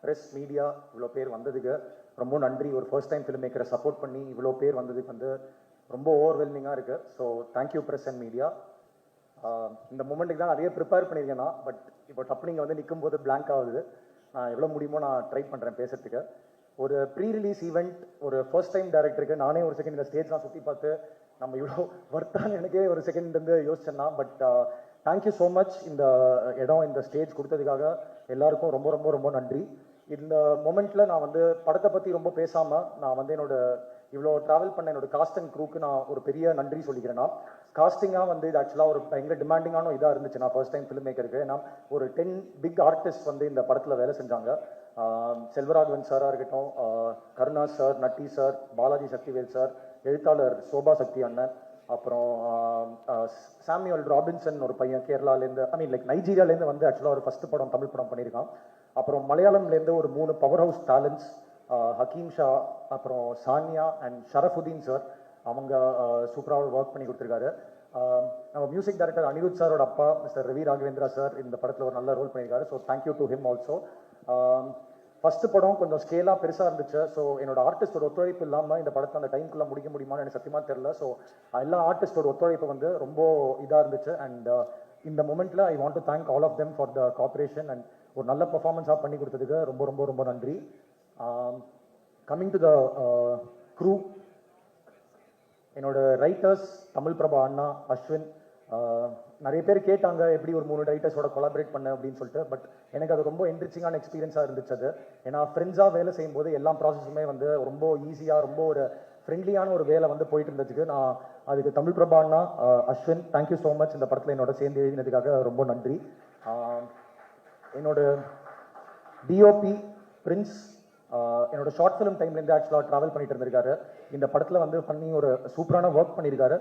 ப்ரெஸ் மீடியா இவ்வளோ பேர் வந்ததுக்கு ரொம்ப நன்றி. ஒரு ஃபர்ஸ்ட் டைம் ஃபிலிம் மேக்கரை சப்போர்ட் பண்ணி இவ்வளோ பேர் வந்ததுக்கு வந்து ரொம்ப ஓவர்வெல்மிங்காக இருக்குது so thank you press and media இந்த மூமெண்ட்டுக்கு தான் நிறைய ப்ரிப்பேர் பண்ணியிருக்கேன் நான். பட் இப்போ டப்புனிங்க வந்து நிற்கும் போது பிளாங்க் ஆகுது. நான் எவ்வளோ முடியுமோ நான் ட்ரை பண்ணுறேன் பேசுறதுக்கு. ஒரு ப்ரீ ரிலீஸ் ஈவெண்ட் ஒரு ஃபர்ஸ்ட் டைம் டேரக்டருக்கு நானே ஒரு செகண்ட் இந்த ஸ்டேஜ்லாம் சுற்றி பார்த்து நம்ம இவ்வளோ ஒர்த்தான்னு எனக்கே ஒரு செகண்ட் வந்து யோசிச்சேன்னா but thank you so much இந்த இடம் இந்த ஸ்டேஜ் கொடுத்ததுக்காக எல்லாருக்கும் ரொம்ப ரொம்ப ரொம்ப நன்றி. இந்த மொமெண்ட்டில் நான் வந்து படத்தை பற்றி ரொம்ப பேசாமல் நான் வந்து என்னோட இவ்வளோ ட்ராவல் பண்ண என்னோட காஸ்ட் அண்ட் க்ரூக்கு நான் ஒரு பெரிய நன்றி சொல்லிக்கிறேன்னா காஸ்டிங்காக வந்து இது ஆக்சுவலாக ஒரு பயங்கர டிமாண்டிங்கான இதாக இருந்துச்சு. நான் ஃபர்ஸ்ட் டைம் ஃபிலிம் மேக்கருக்கு ஏன்னா ஒரு டென் பிக் ஆர்டிஸ்ட் வந்து இந்த படத்தில் வேலை செஞ்சாங்க. செல்வராகவன் சாராக இருக்கட்டும் Karuna sir Natty sir Balaji Sakthivel sir எழுத்தாளர் சோபா சக்தி அண்ணன் அப்புறம் சாமியல் ராபின்சன் ஒரு பையன் கேரளாலேருந்து ஐ மீன் லைக் நைஜீரியாலேருந்து வந்து ஆக்சுவலாக ஒரு ஃபர்ஸ்ட் படம் தமிழ் படம் பண்ணியிருக்கான். அப்புறம் மலையாளம்லேருந்து ஒரு மூணு power house talents Hakeem Shah அப்புறம் சானியா அண்ட் ஷரஃபுதீன் சார் அவங்க சூப்பராக ஒர்க் பண்ணி கொடுத்துருக்காரு. நம்ம மியூசிக் டைரக்டர் அனிருத் சாரோட அப்பா மிஸ்டர் ரவி ராகவேந்திரா சார் இந்த படத்தில் ஒரு நல்ல ரோல் பண்ணியிருக்காரு. So thank you to him also first படம் கொஞ்சம் ஸ்கேலாக பெருசாக இருந்துச்சு. ஸோ என்னோட ஆர்டிஸ்டோட ஒத்துழைப்பு இல்லாமல் இந்த படத்தை அந்த டைம்குள்ளே முடிக்க முடியுமான்னு எனக்கு சத்தியமாக தெரில ஸோ எல்லா ஆர்டிஸ்டோட ஒத்துழைப்பு வந்து ரொம்ப இதாக இருந்துச்சு. அண்ட் uh, இந்த மூமெண்ட்டில் I want to thank all of them for the cooperation and ஒரு நல்ல பர்ஃபார்மன்ஸாக பண்ணி கொடுத்ததுக்கு ரொம்ப ரொம்ப ரொம்ப நன்றி. கம்மிங் டு த க்ரூ என்னோட ரைட்டர்ஸ் தமிழ் பிரபா அண்ணா அஸ்வின் uh, நிறைய பேர் கேட்டாங்க எப்படி ஒரு மூணு ரைட்டர்ஸோட கொலாபரேட் பண்ண அப்படின்னு சொல்லிட்டு. பட் எனக்கு அது ரொம்ப என்ரிச்சிங்கான எக்ஸ்பீரியன்ஸாக இருந்துச்சு அது. ஏன்னா ஃப்ரெண்ட்ஸாக வேலை செய்யும்போது எல்லா ப்ராசஸுமே வந்து ரொம்ப ஈஸியாக ரொம்ப ஒரு ஃப்ரெண்ட்லியான ஒரு வேலை வந்து போயிட்டு இருந்ததுக்கு நான் அதுக்கு Tamil பிரபான்னா Ashwin thank you so much இந்த படத்தில் என்னோட சேர்ந்து எழுதினதுக்காக ரொம்ப நன்றி. என்னோட டிஓபி பிரின்ஸ் என்னோட ஷார்ட் ஃபிலிம் டைம்லேருந்து ஆக்சுவலாக ட்ராவல் பண்ணிட்டு இருந்திருக்காரு. இந்த படத்தில் வந்து பண்ணி ஒரு சூப்பரான ஒர்க் பண்ணியிருக்காரு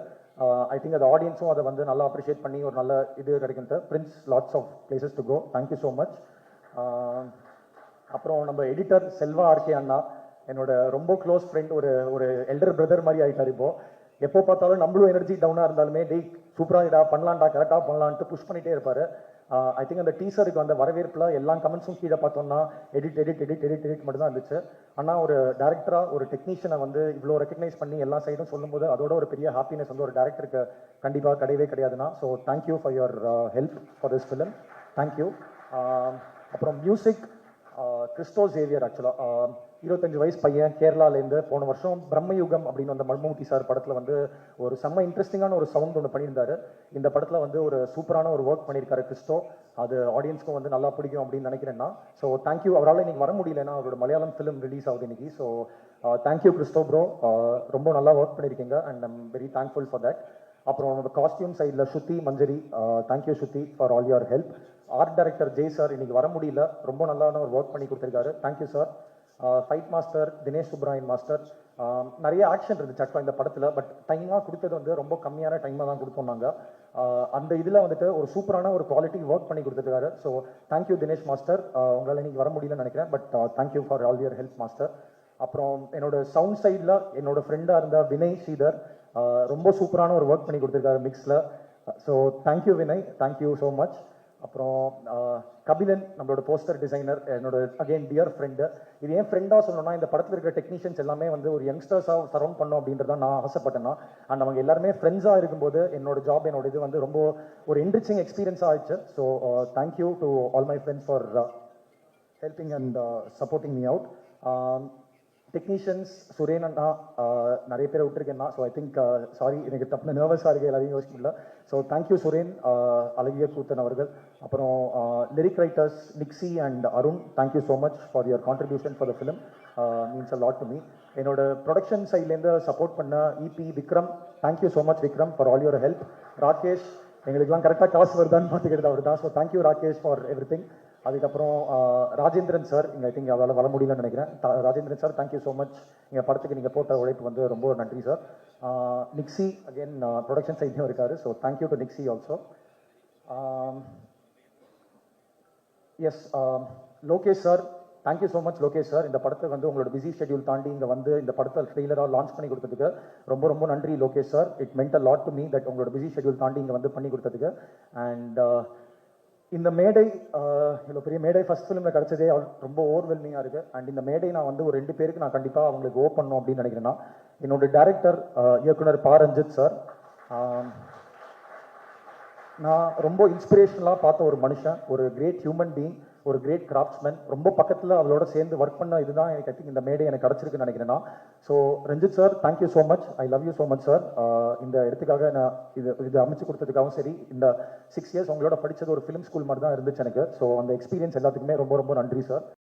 ஐ திங்க் அது ஆடியன்ஸும் அதை வந்து நல்லா அப்ரிஷியேட் பண்ணி ஒரு நல்ல இது கிடைக்கும். Prince lots of places to go thank you so much அப்புறம் நம்ம எடிட்டர் செல்வா ஆர்கே அண்ணா என்னோட ரொம்ப க்ளோஸ் ஃப்ரெண்ட் ஒரு ஒரு எல்டர் பிரதர் மாதிரி ஆகிட்டார் இப்போ. எப்போ பார்த்தாலும் நம்மளும் எனர்ஜி டவுனாக இருந்தாலுமே டேய் சூப்பராகிடா பண்ணலாம்டா கரெக்டாக பண்ணலான்ட்டு புஷ் பண்ணிகிட்டே இருப்பார். ஐ திங்க் அந்த டீசருக்கு வந்த வரவேற்பில் எல்லா கமெண்ட்ஸும் கீழே பார்த்தோம்னா edit edit edit edit edit மட்டும் தான் இருந்துச்சு. ஆனால் ஒரு டேரக்டராக ஒரு டெக்னீஷியனை வந்து இவ்வளோ ரெக்கக்னைஸ் பண்ணி எல்லா சைடும் சொல்லும்போது அதோட ஒரு பெரிய ஹாப்பினஸ் வந்து ஒரு டேரக்டருக்கு கண்டிப்பாக கிடையவே கிடையாதுன்னா. So thank you for your help for this film thank you அப்புறம் மியூசிக் கிறிஸ்டோ சேவியர் ஆக்சுவலாக இருபத்தஞ்சு வயசு பையன் கேரளாலேருந்து போன வருஷம் பிரம்மயுகம் அப்படின்னு வந்த மல்மூர்த்தி சார் படத்தில் வந்து ஒரு செம்ம இன்ட்ரெஸ்டிங்கான ஒரு சவுண்ட் ஒன்று பண்ணியிருந்தாரு. இந்த படத்தில் வந்து ஒரு சூப்பரான ஒரு ஒர்க் பண்ணியிருக்காரு கிறிஸ்டோ. அது ஆடியன்ஸ்க்கும் வந்து நல்லா பிடிக்கும் அப்படின்னு நினைக்கிறேன்னா ஸோ தேங்க்யூ அவரால் இன்னைக்கு வர முடியலன்னா அவரோட மலையாளம் ஃபிலிம் ரிலீஸ் ஆகுது இன்னைக்கு. So thank you uh, Christo bro uh, ரொம்ப நல்லா ஒர்க் பண்ணியிருக்கீங்க and I'm very thankful for that அப்புறம் நம்ம காஸ்டியூம் சைடில் Shruthi Manjari. Uh, thank you Shruthi for all your help art director Jai sir இன்னைக்கு வர முடியல. ரொம்ப நல்லான ஒரு ஒர்க் பண்ணி கொடுத்துருக்காரு. Thank you sir fight master Dinesh Subbarayan master நிறைய ஆக்ஷன் இருந்துச்சு ஆக்சுவலாக இந்த படத்தில். பட் டைமாக கொடுத்தது வந்து ரொம்ப கம்மியான டைமாக தான் கொடுத்தோம் நாங்கள் uh, அந்த இதில் வந்துட்டு ஒரு சூப்பரான ஒரு குவாலிட்டி ஒர்க் பண்ணி கொடுத்துருக்காரு. ஸோ தேங்க்யூ தினேஷ் மாஸ்டர் உங்களால் இன்னைக்கு வர முடியலன்னு நினைக்கிறேன். But thank you for all your help master அப்புறம் என்னோட சவுண்ட் சைடில் என்னோட ஃப்ரெண்டாக இருந்த வினய் ஸ்ரீதர் uh, ரொம்ப சூப்பரான ஒரு ஒர்க் பண்ணி கொடுத்துருக்காரு மிக்ஸில் so thank you Vinay thank you so much அப்புறம் கபிலன் நம்மளோட போஸ்டர் டிசைனர் என்னோட அகைன் டியர் ஃப்ரெண்டு இது ஏன் ஃப்ரெண்டாக சொல்லணும்னா இந்த படத்தில் இருக்கிற டெக்னீஷியன்ஸ் எல்லாமே வந்து ஒரு யங்ஸ்டர்ஸாக சரௌண்ட் பண்ணோம் அப்படின்றத நான் ஆசைப்பட்டேன்னா அண்ட் அவங்க எல்லாருமே ஃப்ரெண்ட்ஸாக இருக்கும்போது என்னோட ஜாப் என்னோட இது வந்து ரொம்ப ஒரு என்ரிச்சிங் எக்ஸ்பீரியன்ஸ் ஆயிடுச்சு. So thank you to all my friends for helping and supporting me out technicians Suren அண்ணா நிறைய பேர் விட்டுருக்கேன்னா ஸோ ஐ திங்க் சாரி எனக்கு தப்பு நர்வஸாக இருக்குது எல்லாரையும் யோசிக்க முடியல. ஸோ தேங்க்யூ சுரேன் அழகிய கூத்தன் அவர்கள். அப்புறம் lyric writers Nixy and Arun thank you so much for your contribution for the film means a lot to me என்னோட ப்ரொடக்ஷன் சைட்லேருந்து சப்போர்ட் பண்ண EP Vikram thank you so much Vikram for all your help Rakesh எங்களுக்குலாம் கரெக்டாக காசு வருதான்னு பார்த்துக்கிட்டு அவர் தான் so thank you Rakesh for everything அதுக்கப்புறம் ராஜேந்திரன் சார் இங்கே ஐ திங்க் அவரால் வர முடியலன்னு நினைக்கிறேன். Rajendran sir thank you so much எங்கள் படத்துக்கு நீங்கள் போட்ட உழைப்பு வந்து ரொம்ப நன்றி சார் நிக்ஸி அகெயின் ப்ரொடக்ஷன் சைட்லேயும் இருக்காரு. So thank you to Nixy also yes Lokesh sir thank you so much Lokesh sir இந்த படத்தை வந்து உங்களோட பிஸி ஷெட்யூல் தாண்டி இங்கே வந்து இந்த படத்தை ட்ரெய்லராக லான்ச் பண்ணி கொடுத்ததுக்கு ரொம்ப ரொம்ப நன்றி Lokesh sir it meant a lot to me that உங்களோட பிஸி ஷெட்யூல் தாண்டி இங்கே வந்து பண்ணி கொடுத்ததுக்கு. அண்ட் uh, இந்த மேடை uh, இவ்வளோ பெரிய மேடை ஃபஸ்ட் ஃபிலிமில் கிடச்சதே ரொம்ப ஓவர்வெல்மிங்காக இருக்குது அண்ட் இந்த மேடை நான் வந்து ஒரு ரெண்டு பேருக்கு நான் கண்டிப்பாக அவங்களுக்கு ஓ பண்ணணும் அப்படின்னு நினைக்கிறேன்னா என்னோட டேரக்டர் uh, இயக்குனர் பா ரஞ்சித் சார் நான் ரொம்ப இன்ஸ்பிரேஷனலாக பார்த்த ஒரு மனுஷன் ஒரு கிரேட் ஹியூமன் பீயிங் ஒரு கிரேட் கிராஃப்ட்ஸ்மேன் ரொம்ப பக்கத்தில் அவளோட சேர்ந்து ஒர்க் பண்ண இதுதான் எனக்கு ஐ திங்க் இந்த மேடை எனக்கு கிடச்சிருக்குன்னு நினைக்கிறேன்னா so Ranjith sir thank you so much I love you so much sir இந்த இடத்துக்காக நான் இது இது அமைச்சு கொடுத்ததுக்காகவும் சரி இந்த சிக்ஸ் இயர்ஸ் உங்களோட படித்தது ஒரு ஃபிலிம் ஸ்கூல் மாதிரி தான் இருந்துச்சு எனக்கு. ஸோ அந்த எக்ஸ்பீரியன்ஸ் எல்லாத்துக்குமே ரொம்ப ரொம்ப நன்றி சார்